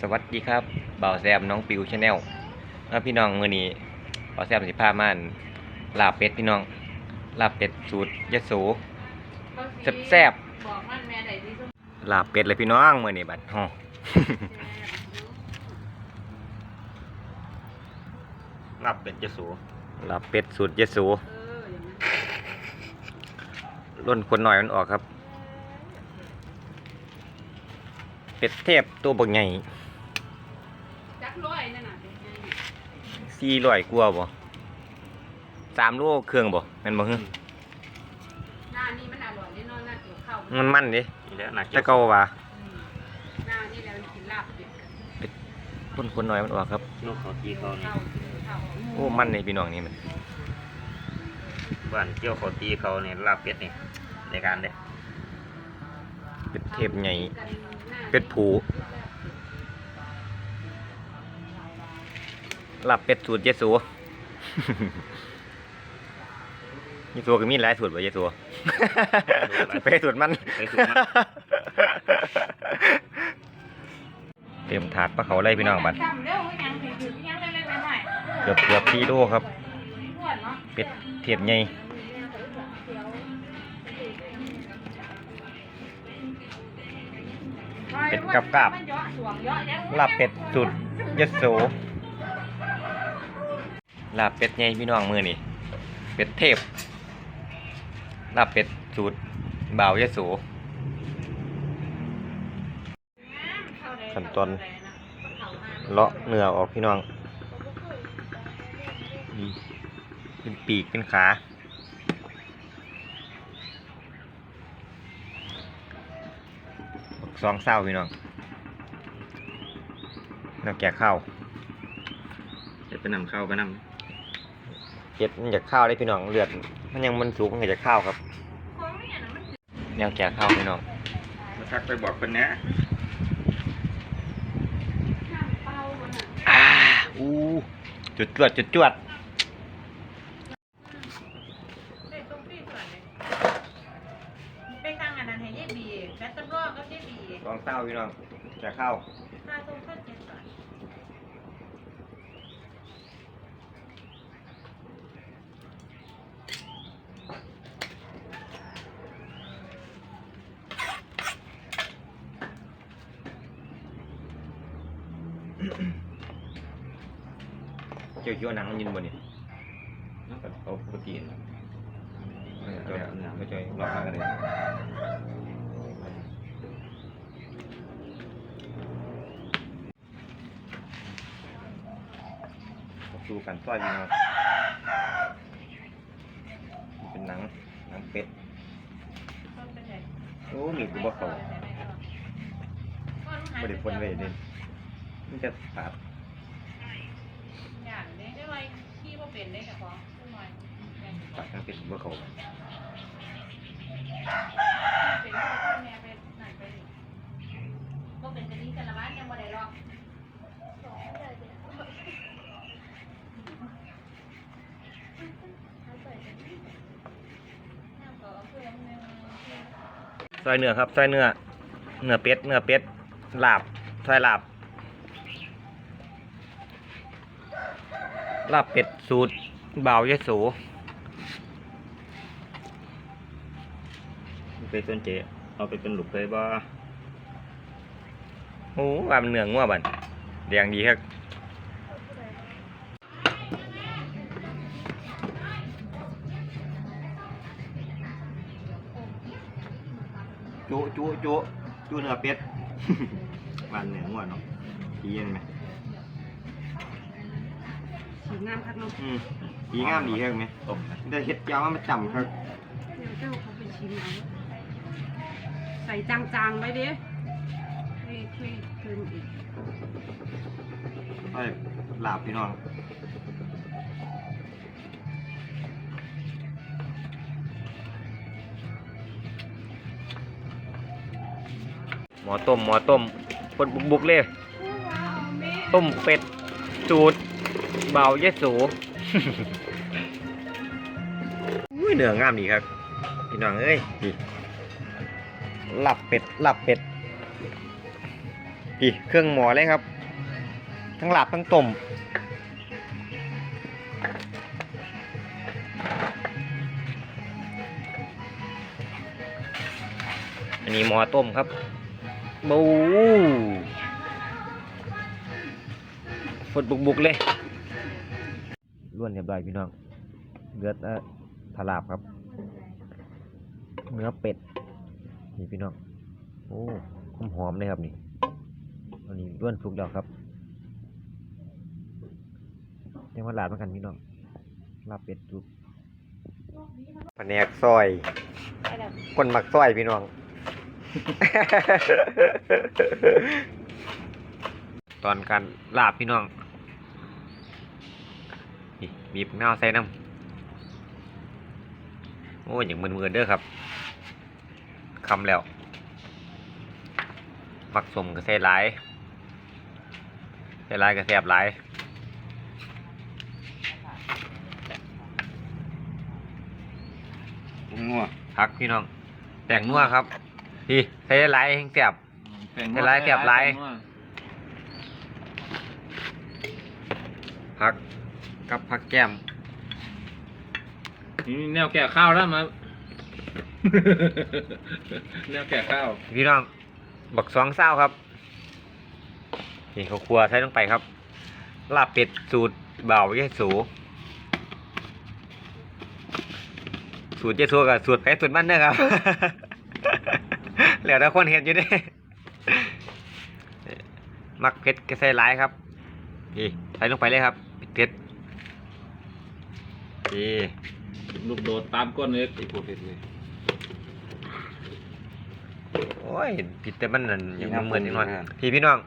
สวัสดีครับบ่าวแซมน้องปิวชาแนลแล้วพี่น้องมื้อนี้บ่าวแซมสิพามาอั่นลาบเป็ดพี่น้อง ลาบเป็ดสูตรยะโสแซ่บบอกมันแม่ใดที่สุดลาบเป็ดเลยพี่น้องมื้อนี้บัดฮ้อลับเป็ดจะสูลาบเป็ดสูตรยะโสเอออย่างนั้นล้นคนหน่อยมันออกครับ เป็ดเทพตัวบักใหญ่ จักร้อยนั่นน่ะเป็นไง400กว่าบ่3โลเครื่องบ่แม่นบ่ฮึหน้านี่มันอร่อยแน่นอนหน้าเกี่ยวข้าวมันมันเด้นี่แหละหนักแต่เก่าว่าอืมหน้านี่แล้วกินลาบเป็ดคนคนหน่อยมันออกครับ นกเขาตีเขานี่ข้าวกินข้าวโอ้มันนี่พี่น้องนี่มันบ้านเจ้าเขาตีเขาเนี่ยลาบเป็ดนี่ในการเด้เป็ดเทพใหญ่กันหน้า ลาบเป็ดสูตรเยสูยี่สัวก็มีหลายสูตรบ่เยสัวไปสูตรมัน เตรียมถาดปลาเขาไล่พี่น้องบัดเกือบเกือบพี่โลครับ เป็ดเทียบใหญ่เป็ดกับกาบลาบเป็ดสูตรเยโส ลาบเป็ดใหญ่พี่น้องมือนี่เป็ดเทพลาบเป็ดสูตรบ่าวยโสขั้นตอนเลาะเนื้อออกพี่น้องเป็นปีกเป็นขาซองเศร้าพี่น้องแล้วแกะข้าวจะไปนำเข้าไปน เก็ดมันจากข้าวได้พี่น้องเลือด มันยังมันสูงมันจากข้าวครับของเนี่ยนะมันแนวแกะข้าวพี่น้องำมาทักไปบอกคนนะน้ำเปล่ามันอะอ่าอู้จุดจวดจุดจวดเด็กตรงพี่ส่วนเลยไปทางอันนั้นให้เย็บบีแบตเตอร์รอกก็เย็บบีซองเศร้าพี่น้องแกะข้าวค่าตรงข้าวเจ็ดบาท เจียวเจียวหนังมันยินบนนี่นักเขาปกตินะไม่ใช่ไม่ใช่รอบางกันเลยดูกันซ้อยพี่น้องนี่เป็นหนังหนังเป็ดโอ้มีกูบ่เขาบ่ได้พ่นไว้เด่น มันจะปาดอย่างนี้ได้ไว้ขี้บ่เป็นได้กับของขึ้นหน่อยแม่นปาดหนังเป็ดบ่เขาเป็นพ่อแม่เป็นนั่นไปนี่บ่เป็นกันนี้กันละบ้านยังบ่ได้หรอกน้ำก็เอาเพื่อนหนึงซอยเนื้อครับซอยเนื้อเนื้อเป็ดเนื้อเป็ดลาบซอยลาบ ลาบเป็ดสูตรบ่าวยโสไปต้นเจเอาไปเป็นหลุกเลยบ่โอ้ว่ามันเนื้องัวบันแดงดีครับจุจุจุจุเนื้อเป็ด บ้านเหนือง่วนเนาะตีเย็นไหม สีงามคักเนาะอืมดีงามดีครับไหมต้มนะแต่เฮ็ดยาวมันจำครับเดี๋ยวเจ้าเขาไปชิมเอาใส่จางๆไว้ดิให้คุยคืนอีกไอ้ลาบพี่น้องหมอต้มหมอต้มปนบุกๆเลย ต้มเป็ด จูด เบาเยสูอุ้ยเนื้องามดีครับ พี่น้องเอ้ยดีหลับเป็ดหลับเป็ดดีเครื่องหมอเลยครับ ทั้งหลับทั้งต้มอันนี้หมอต้มครับบูฟดบุกๆเลย ล้วนเรียบร้อยพี่น้องเลือดเอ่อถลาบครับ เนื้อเป็ดนี่พี่น้องโอ้หอมหอมเลยครับนี่อันนี้ล้วนสุกแล้วครับยังมาลาบเหมือนกันพี่น้องลาบเป็ดสุกแผนกซอย คนมักซอยพี่น้อง ตอนการลาบพี่น้อง นี่มีผักเน่าใส่น้ำโอ้ยอย่างมือๆเด้อครับคำแล้วมักสมก็ใส่หลายใส่หลายก็แซ่บหลายปรุงนัวพักพี่น้องแต่งนัวครับพี่ใส่หลายแห้งแซ่บให้หลายแซ่บหลายพัก กับพักแก้มนี่แนวแก่ข้าวแล้วมา แนวแก่ข้าวพี่น้องบักสองเศร้าครับนี่เขาวครัวใส่ลงไปครับ ลาบเป็ดสูตรเบาเยสูสูตรเยสูกับสูตรแพ้สูตรมันเด้อครับเหลือแต่คนเห็นอยู่เด้มักเผ็ดก็ใส่หลายครับนี่ใส่ลงไปเลยครับเผ็ด นี่ลูกโดดตามก้นเลยไอ้พวกเผ็ดเลยโอ้ยผิดแต่มันนั่นยังบ่เหมือนนี่อีกนะหน่อยปรุงพี่พี่น้อง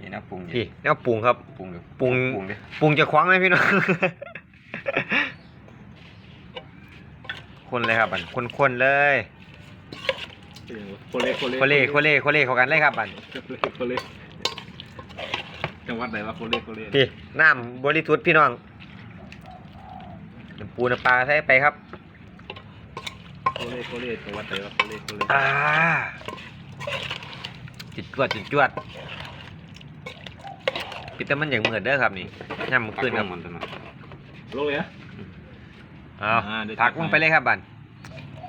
นี่นะปรุงพี่แนวปรุงครับปรุงเดี๋ยวปรุงปรุงดิปรุงจะคว้างไหมพี่น้องคนเลยครับบันคนคนๆเลยโคเล่โคเล่โคเล่โคเล่โคเล่เข้ากันเลยครับบันโคเล่จังหวัดไหนวะโคเล่โคเล่พี่น้ำบริสุทธิ์พี่น้องน้ำ ปูน้ำปลาใส่ไปครับโคเล่โคเล่จังหวัดไหนวะโคเล่โคเล่อ่าจุดจวดจุดจวดพี่แต่มันอย่างเหมือนเด้อครับนี่ย่ำขึ้นครับมันตัวนั้นลงเลยนะเอาอ่าเดี๋ยวผักจัดลงให้ไปเลยครับบัน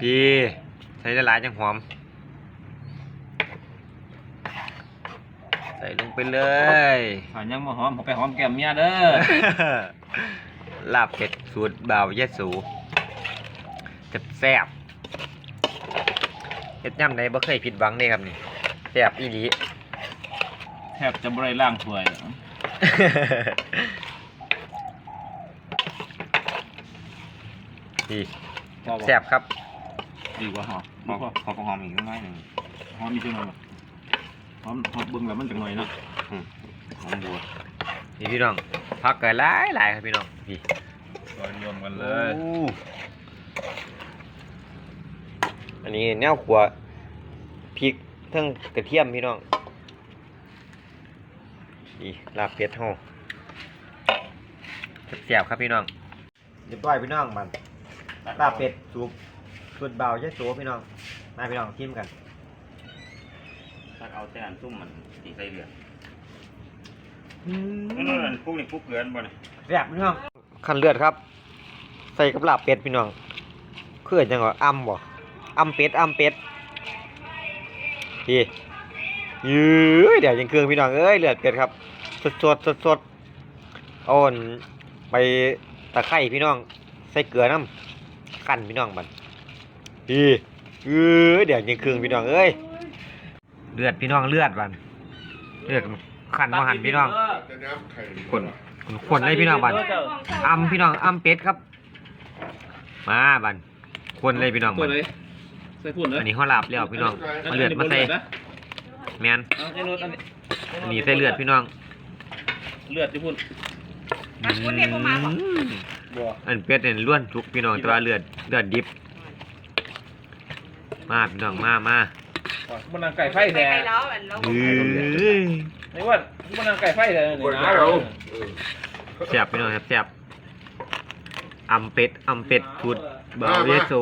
พี่ใส่หลายๆจังหอม ใส่ลงไปเลยผ่านยังมาหอมไปหอมแก้มเมียเด้อ ลาบเป็ดสูตรบ่าวยะสูแซ่บๆเฮ็ดย่ำใดบ่เคยผิดหวังเลยครับนี่แซ่บอีหลี แทบจะบริล่างถ้วยดีแซ่บครับ ดีกว่าหอมหอมหอมหอมอีกน้อยหนึ่งหอมมีจังหน่อยหอมหอมเบิ่งแล้วมันจังหน่อยเนาะอืมหอมบัวนี่พี่น้องผักก็หลายหลายครับพี่น้อง พี่รวมรวมกันเลยโอ้อันนี้แนวขัวพริกเทั้งกระเทียมพี่น้องนี่ลาบเป็ดเฮาแซ่บๆครับพี่น้องเรียบร้อยพี่น้องมันลาบเป็ดสูบสูตรเบาเยอะโสพี่น้องมาพี่น้องชิมกันถ้าเอาแต่อันซุ่มมันตีใส่เลือดอืนั่นนั่นพวกนี้พวกเกลือบ่เนี่ยแซ่บพี่น้อง ขั้นเลือดครับ ใส่กับลาบเป็ดพี่น้องเพื่อจังหวะอ่ำบ่อ่ำเป็ดอ่ำเป็ดพี่ยื้อเดี๋ยวยังเครื่องพี่น้องเอ้ยเลือดเป็ดครับ สดสดสดสดๆเอาอันไปตะไคร้พี่น้อง ใส่เกลือน้ำขั้นพี่น้องมันพี่ยื้อเดี๋ยวยังเครื่องพี่น้องเอ้ยเลือดพี่น้องเลือดมันเลือดขั้นมาหันพี่น้องคน คนเลยพี่น้องบันอำพี่น้องอำเป็ดครับ มาบันคนเลยพี่น้องตับัวนไหนใส่ฝุ่นเลยอันนี้ห่อลาบแล้วพี่น้องเอาเลือดมาใส่นะแมนเอาไอ้โน้ตอันนี้อันนี้ใส่เลือดพี่น้อง เลือดที่พุ่นมาคุณเรียกผมมาก่อนอืมบัวอันเป็ดเนี่ยล้วนทุกพี่น้องแต่ว่าเลือดเลือดดิบ มาพี่น้องมามา มันนางไก่ไฟไปแท้ไกลแล้วอันแล้วเอ้ยไอ้ว่ามันนางไก่ไฟแท้นี่นะแซ่บพี่น้องแซ่บๆอำเป็ดอำเป็ดพูดเบาเยสู